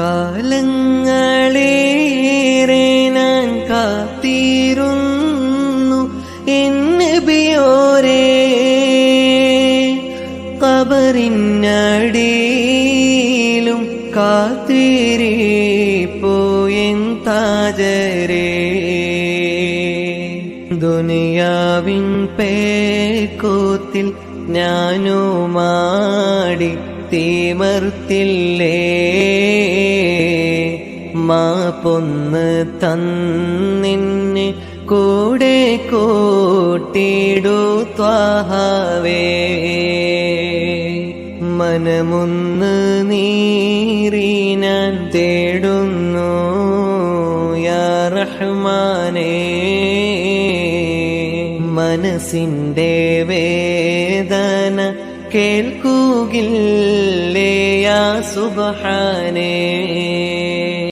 കാലങ്ങളേറെ ഞാൻ കാത്തിരുന്നു എന്നബിയോരേ കബറിനടിയിലും കാത്തിരിപ്പോയൻ താജരേ. ദുനിയാവിൻ പേക്കൂത്തിൽ ഞാനുമാടി തീമർത്തില്ലേ. മാ പൊന്ന് തന്നിന് കൂടെ കൂട്ടിടൂ ത്വാഹാവേ. മനമൊന്ന് നീറി ഞാൻ തേടുന്നു യാ റഹ്മാനേ. മനസ്സിന്റെ വേദന കേൾക്കുകില്ലേ യാ സുബ്ഹാനേ.